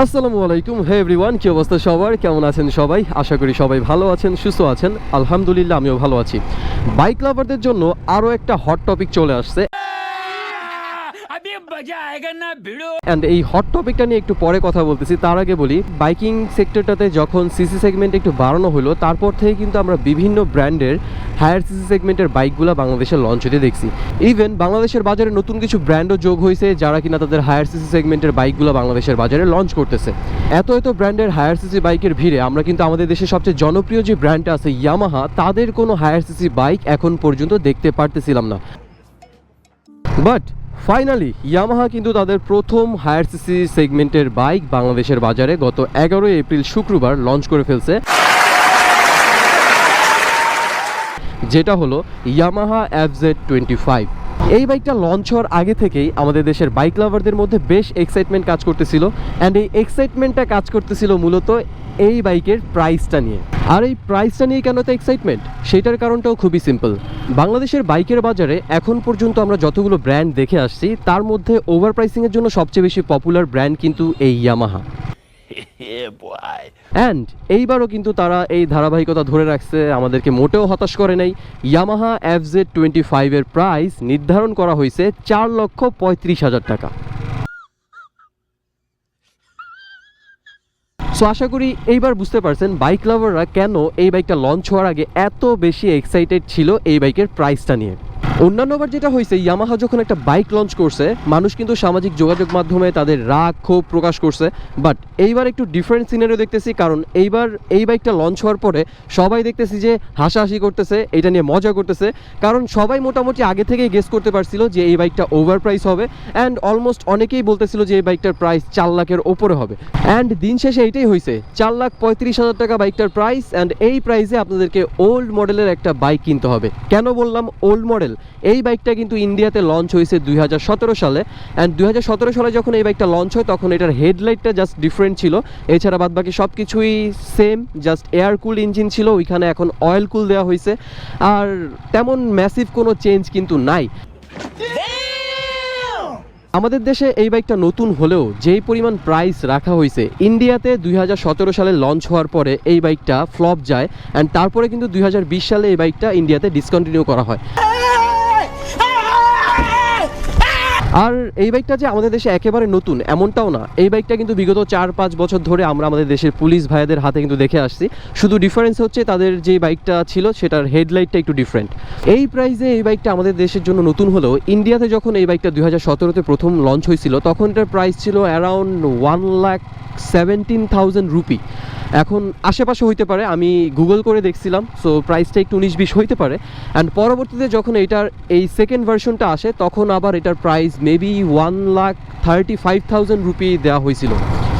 আসসালামু আলাইকুম। হে এভরিওয়ান, কি অবস্থা সবার? কেমন আছেন সবাই? আশা করি সবাই ভালো আছেন, সুস্থ আছেন। আলহামদুলিল্লাহ, আমিও ভালো আছি। বাইক লাভারদের জন্য আরও একটা হট টপিক চলে আসছে। অ্যান্ড এই হট টপিকটা নিয়ে একটু পরে কথা বলতেছি। তার আগে বলি বাইকিং সেক্টরটাতে যখন সিসি সেগমেন্ট একটু বাড়ানো হলো, তারপর থেকে কিন্তু আমরা বিভিন্ন ব্র্যান্ডের হায়ার সিসি সেগমেন্টের বাইকগুলো বাংলাদেশে লঞ্চ হতে দেখছি। ইভেন বাংলাদেশের বাজারে নতুন কিছু ব্র্যান্ডও যোগ হয়েছে, যারা কিনা তাদের হায়ার সিসি সেগমেন্টের বাইকগুলো বাংলাদেশের বাজারে লঞ্চ করতেছে। এত এত ব্র্যান্ডের হায়ার সিসি বাইকের ভিড়ে আমরা কিন্তু আমাদের দেশের সবচেয়ে জনপ্রিয় যে ব্র্যান্ডটা আছে ইয়ামাহা তাদের কোনো হায়ার সিসি বাইক এখন পর্যন্ত দেখতে পারতেছিলাম না। বাট ফাইনালি ইয়ামাহা কিন্তু তাদের প্রথম হায়ার সিসি সেগমেন্টের বাইক বাংলাদেশের বাজারে গত এগারোই এপ্রিল শুক্রবার লঞ্চ করে ফেলছে। যেটা হলো ইয়ামাহা এফজেড টোয়েন্টি ফাইভ এই বাইকটা লঞ্চ হওয়ার আগে থেকেই আমাদের দেশের বাইক লাভারদের মধ্যে বেশ এক্সাইটমেন্ট কাজ করতেছিল অ্যান্ড এই এক্সাইটমেন্টটা কাজ করতেছিল মূলত এই বাইকের প্রাইসটা নিয়ে। আর এই প্রাইসটা নিয়ে কেন তো এক্সাইটমেন্ট সেটার কারণটাও খুবই সিম্পল বাংলাদেশের বাইকের বাজারে এখন পর্যন্ত আমরা যতগুলো ব্র্যান্ড দেখে আসছি, তার মধ্যে ওভার প্রাইসিংয়ের জন্য সবচেয়ে বেশি পপুলার ব্র্যান্ড কিন্তু এই ইয়ামাহা অ্যান্ড এইবারও কিন্তু তারা এই ধারাবাহিকতা ধরে রাখছে, আমাদেরকে মোটেও হতাশ করে নাই। ইয়ামাহা এফ জেড টোয়েন্টি ফাইভের প্রাইস নির্ধারণ করা হয়েছে চার লক্ষ পঁয়ত্রিশ হাজার টাকা। সো আশা করি এইবার বুঝতে পারছেন বাইক লাভাররা কেন এই বাইকটা লঞ্চ হওয়ার আগে এত বেশি এক্সাইটেড ছিল এই বাইকের প্রাইসটা নিয়ে। অন্যান্যবার যেটা হয়েছে ইয়ামাহা যখন একটা বাইক লঞ্চ করছে, মানুষ কিন্তু সামাজিক যোগাযোগ মাধ্যমে তাদের রাগ, ক্ষোভ প্রকাশ করছে। বাট এইবার একটু ডিফারেন্ট সিনারিও দেখতেছি, কারণ এইবার এই বাইকটা লঞ্চ হওয়ার পরে সবাই দেখতেছি যে হাসাহাসি করতেছে, এটা নিয়ে মজা করতেছে। কারণ সবাই মোটামুটি আগে থেকেই গেস করতে পারছিল যে এই বাইকটা ওভার প্রাইস হবে। অ্যান্ড অলমোস্ট অনেকেই বলতেছিল যে এই বাইকটার প্রাইস চার লাখের ওপরে হবে। অ্যান্ড দিন শেষে এইটাই হয়েছে, চার লাখ পঁয়ত্রিশ হাজার টাকা বাইকটার প্রাইস অ্যান্ড এই প্রাইসে আপনাদেরকে ওল্ড মডেলের একটা বাইক কিনতে হবে। কেন বললাম ওল্ড মডেল এই বাইকটা কিন্তু ইন্ডিয়াতে লঞ্চ হয়েছে দুই হাজার সতেরো সালে। অ্যান্ড দুই হাজার সতেরো সালে যখন এই বাইকটা লঞ্চ হয়, তখন এটার হেডলাইটটা জাস্ট ডিফারেন্ট ছিল। এছাড়া বাদ বাকি সব কিছুই same just air cool engine ছিল, ওইখানে এখন অয়েল কুল দেওয়া হয়েছে। আর তেমন ম্যাসিভ কোনো চেঞ্জ কিন্তু নাই। আমাদের দেশে এই বাইকটা নতুন হলেও যেই পরিমাণ প্রাইস রাখা হয়েছে, ইন্ডিয়াতে দুই হাজার সতেরো সালে লঞ্চ হওয়ার পরে এই বাইকটা ফ্লপ যায়। অ্যান্ড তারপরে কিন্তু দুই হাজার বিশ সালে এই বাইকটা ইন্ডিয়াতে ডিসকন্টিনিউ করা হয়। আর এই বাইকটা যে আমাদের দেশে একেবারে নতুন, এমনটাও না। এই বাইকটা কিন্তু বিগত চার পাঁচ বছর ধরে আমরা আমাদের দেশের পুলিশ ভাইদের হাতে কিন্তু দেখে আসছি। শুধু ডিফারেন্স হচ্ছে তাদের যে বাইকটা ছিল, সেটার হেডলাইটটা একটু ডিফারেন্ট এই প্রাইসে এই বাইকটা আমাদের দেশের জন্য নতুন হলেও ইন্ডিয়াতে যখন এই বাইকটা দুই হাজার সতেরোতে প্রথম লঞ্চ হয়েছিল তখন এটার প্রাইস ছিল around one lakh seventeen thousand rupee এখন আশেপাশে হইতে পারে, আমি গুগল করে দেখছিলাম সো প্রাইসটা একটু উনিশ বিশ হইতে পারে। অ্যান্ড পরবর্তীতে যখন এটার, এই সেকেন্ড ভার্সনটা আসে, তখন আবার এটার price maybe one lakh thirty five thousand rupee দেওয়া হয়েছিল।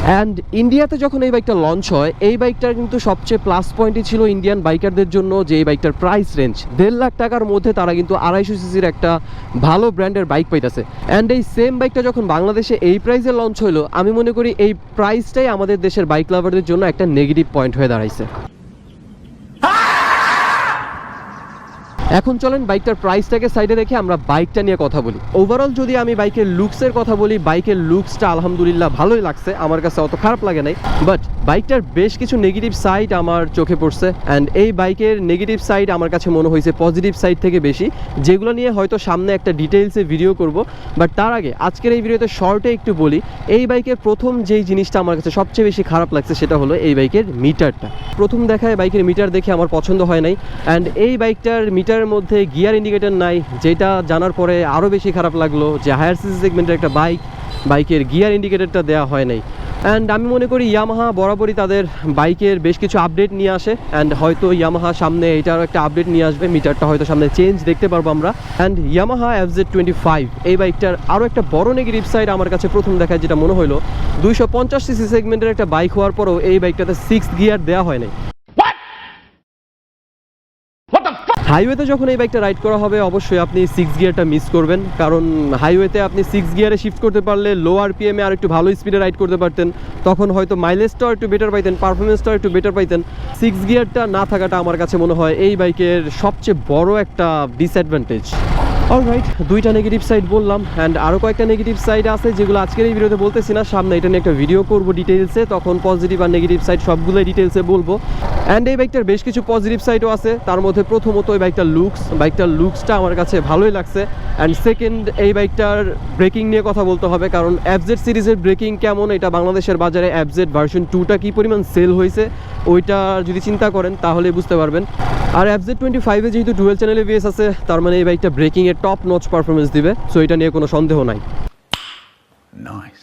অ্যান্ড ইন্ডিয়াতে যখন এই বাইকটা লঞ্চ হয়, এই বাইকটার কিন্তু সবচেয়ে প্লাস পয়েন্টই ছিল ইন্ডিয়ান বাইকারদের জন্য যে এই বাইকটার প্রাইস রেঞ্জ দেড় লাখ টাকার মধ্যে তারা কিন্তু আড়াইশো সিসির একটা ভালো ব্র্যান্ডের বাইক পাইতেছে। অ্যান্ড এই সেম বাইকটা যখন বাংলাদেশে এই প্রাইসে লঞ্চ হলো আমি মনে করি এই প্রাইসটাই আমাদের দেশের বাইক লাভারদের জন্য একটা নেগেটিভ পয়েন্ট হয়ে দাঁড়াইছে। এখন চলেন বাইকটার প্রাইসটাকে সাইডে রেখে আমরা বাইকটা নিয়ে কথা বলি। ওভারঅল যদি আমি বাইকের লুকসের কথা বলি, বাইকের লুকসটা আলহামদুলিল্লাহ ভালোই লাগছে, আমার কাছে অত খারাপ লাগে নাই। বাট বাইকটার বেশ কিছু নেগেটিভ সাইড আমার চোখে পড়ছে অ্যান্ড এই বাইকের নেগেটিভ সাইড আমার কাছে মনে হয়েছে পজিটিভ সাইড থেকে বেশি, যেগুলো নিয়ে হয়তো সামনে একটা ডিটেলসে ভিডিও করব। বাট তার আগে, আজকের এই ভিডিওতে শর্টে একটু বলি, এই বাইকের প্রথম যেই জিনিসটা আমার কাছে সবচেয়ে বেশি খারাপ লাগছে সেটা হলো এই বাইকের মিটারটা প্রথম দেখায় বাইকের মিটার দেখে আমার পছন্দ হয় নাই অ্যান্ড এই বাইকটার মিটারের মধ্যে গিয়ার ইন্ডিকেটর নাই, যেটা জানার পরে আরও বেশি খারাপ লাগল যে হায়ার সিসি সেগমেন্টের একটা বাইক, বাইকের গিয়ার ইন্ডিকেটরটা দেওয়া হয় নাই। অ্যান্ড আমি মনে করি ইয়ামাহা বরাবরই তাদের বাইকের বেশ কিছু আপডেট নিয়ে আসে অ্যান্ড হয়তো ইয়ামাহা সামনে এটারও একটা আপডেট নিয়ে আসবে, মিটারটা হয়তো সামনে চেঞ্জ দেখতে পারব আমরা। And Yamaha F Z twenty five এই বাইকটার আরও একটা বড় নেগেটিভ সাইড আমার কাছে প্রথম দেখায় যেটা মনে হলো, দুইশো পঞ্চাশ সিসি সেগমেন্টের একটা বাইক হওয়ার পরেও এই বাইকটাতে সিক্স গিয়ার দেওয়া হয় নাই। হাইওয়েতে যখন এই বাইকটা রাইড করা হবে, অবশ্যই আপনি সিক্স গিয়ারটা মিস করবেন। কারণ হাইওয়েতে আপনি সিক্স গিয়ারে শিফট করতে পারলে লো আর আরপিএমে আর একটু ভালো স্পিডে রাইড করতে পারতেন। তখন হয়তো মাইলেজটাও একটু বেটার পাইতেন পারফরমেন্সটাও একটু বেটার পাইতেন। সিক্স গিয়ারটা না থাকাটা আমার কাছে মনে হয় এই বাইকের সবচেয়ে বড় একটা ডিসঅ্যাডভান্টেজ অলরাইট দুইটা নেগেটিভ সাইড বললাম অ্যান্ড আরও কয়েকটা নেগেটিভ সাইড আছে যেগুলো আজকের এই ভিডিওতে বলতেছি না। সামনে এটা নিয়ে একটা ভিডিও করব ডিটেলসে তখন পজিটিভ আর নেগেটিভ সাইড সবগুলোই ডিটেলসে বলব। অ্যান্ড এই বাইকটার বেশ কিছু পজিটিভ সাইডও আছে, তার মধ্যে প্রথমত এই বাইকটার লুকস বাইকটার লুকসটা আমার কাছে ভালোই লাগছে। অ্যান্ড সেকেন্ড এই বাইকটার ব্রেকিং নিয়ে কথা বলতে হবে, কারণ অ্যাপজেড সিরিজের ব্রেকিং কেমন, এটা বাংলাদেশের বাজারে অ্যাপজেড ভার্সন টুটা কী পরিমাণ সেল হয়েছে, ওইটা যদি চিন্তা করেন তাহলে বুঝতে পারবেন। আর অ্যাপজেড টোয়েন্টি ফাইভে যেহেতু ডুয়েল চ্যানেলে বিএস আছে, তার মানে এই বাইকটা ব্রেকিংয়ে টপ নচ পারফরমেন্স দিবে সো এটা নিয়ে কোনো সন্দেহ নাই Nice.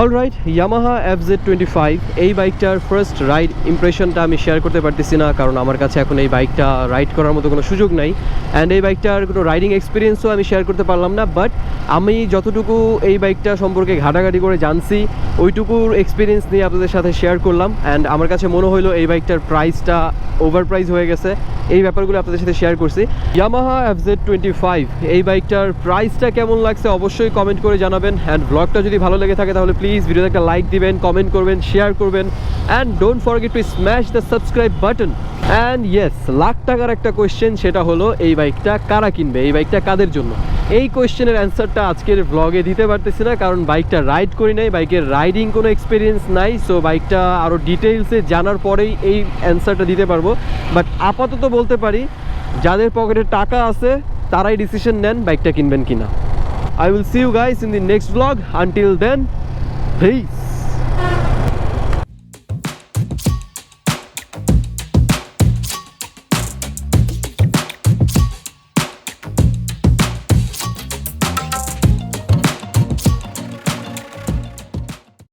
Alright Yamaha F Z twenty five এই বাইকটার ফার্স্ট রাইড ইমপ্রেশনটা আমি শেয়ার করতে পারতেছি না, কারণ আমার কাছে এখন এই বাইকটা রাইড করার মতো কোনো সুযোগ নাই। অ্যান্ড এই বাইকটার কোনো রাইডিং এক্সপিরিয়েন্সও আমি শেয়ার করতে পারলাম না বাট আমি যতটুকু এই বাইকটা সম্পর্কে ঘাটাঘাটি করে জানছি, ওইটুকুর এক্সপিরিয়েন্স নিয়ে আপনাদের সাথে শেয়ার করলাম। অ্যান্ড আমার কাছে মনে হলো এই বাইকটার প্রাইসটা ওভার প্রাইস হয়ে গেছে, এই ব্যাপারগুলো আপনাদের সাথে শেয়ার করছি। Yamaha F Z twenty five এই বাইকটার প্রাইসটা কেমন লাগছে অবশ্যই কমেন্ট করে জানাবেন। অ্যান্ড ব্লগটা যদি ভালো লেগে থাকে তাহলে প্লিজ ভিডিওতে একটা লাইক দিবেন কমেন্ট করবেন শেয়ার করবেন and don't forget to smash the subscribe button and yes lakh টাকার একটা কোয়েশ্চেন সেটা হলো এই বাইকটা কারা কিনবে এই বাইকটা কাদের জন্য? এই কোয়েশ্চেনের অ্যান্সারটা আজকের ব্লগে দিতে পারতেছি না কারণ বাইকটা রাইড করি নাই বাইকের রাইডিং কোনো এক্সপিরিয়েন্স নাই সো বাইকটা আরও ডিটেলসে জানার পরেই এই অ্যান্সারটা দিতে পারব। বাট আপাতত বলতে পারি যাদের পকেটে টাকা আছে তারাই ডিসিশন নেন বাইকটা কিনবেন কিনা। I will see you guys in the next vlog. Until then, peace.